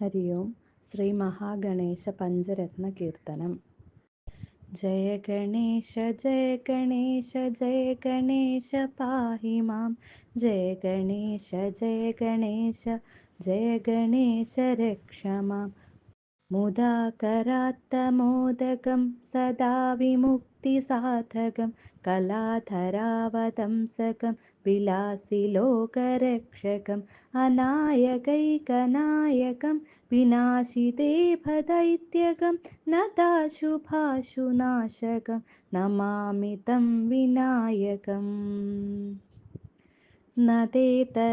हरि ओं श्रीमहागणेशपञ्चरत्नकीर्तनम् जय गणेश जय गणेश जय गणेश पाहि मां जय गणेश जय गणेश जय गणेश रक्ष माम् मुदाकरात्तमोदकं सदा विमुक्तिसाधकं कलाधरावतंसकं विलासिलोकरक्षकम् अनायकैकनायकं विनाशिदेभदैत्यकं नताशुभाशुनाशकं नमामि तं विनायकम् न तेतरादिभीकरं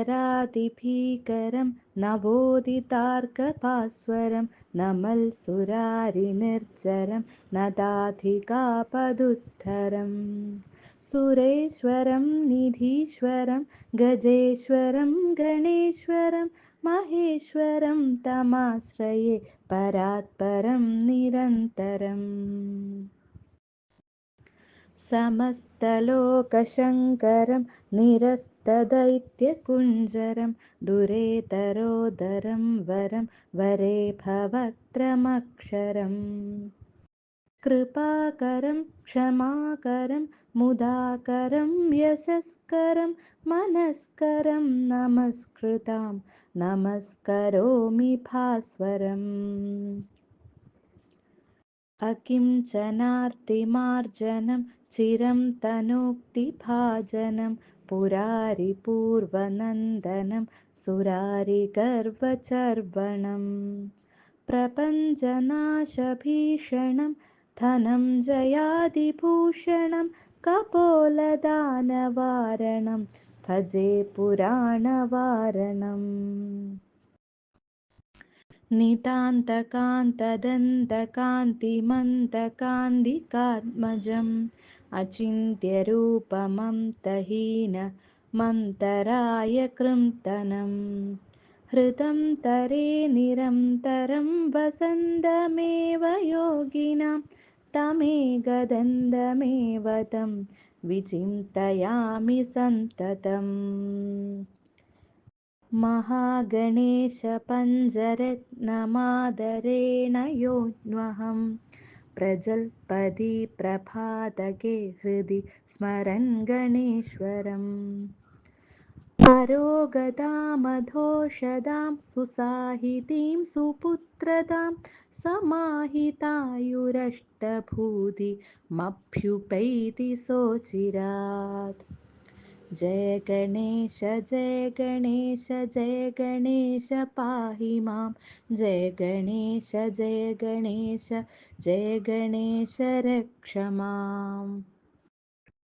नवोदितार्कपास्वरं नमल्सुरारिनिर्जरं नदाधिकापदुत्थरम् सुरेश्वरं निधीश्वरं गजेश्वरं गणेश्वरं महेश्वरं तमाश्रये परात्परं निरन्तरम् समस्तलोकशङ्करं निरस्तदैत्यकुञ्जरं दुरेतरोदरं वरं वरे भवक्त्रमक्षरम् कृपाकरं क्षमाकरं मुदाकरं यशस्करं मनस्करं नमस्कृतां नमस्करोमि भास्वरम्। अकिञ्चनार्तिमार्जनं चिरं तनोक्तिभाजनं पुरारिपूर्वनन्दनं सुरारिगर्वचर्वणं प्रपञ्चनाशभीषणं धनं जयादिभूषणं कपोलदानवारणं भजे पुराणवारणम् नितान्तकान्तदन्तकान्तिमन्तकान्तिकात्मजम् अचिन्त्यरूपमन्तहीनमन्तराय कृन्तनं हृदं तरे निरन्तरं वसन्तमेव योगिनां तमेकदन्तमेव तं विचिन्तयामि सन्ततम् महागणेशपञ्जरत्नमादरेण योऽन्वहं प्रजल्पति प्रभातके हृदि स्मरन् गणेश्वरम् अरोगदामधोषदां सुसाहितीं सुपुत्रतां समाहितायुरष्टभूतिमभ्युपैति सोचिरात् जय गणेश जय गणेश जय गणेश पाहि मां। जय गणेश जय गणेश जय गणेश रक्ष माम्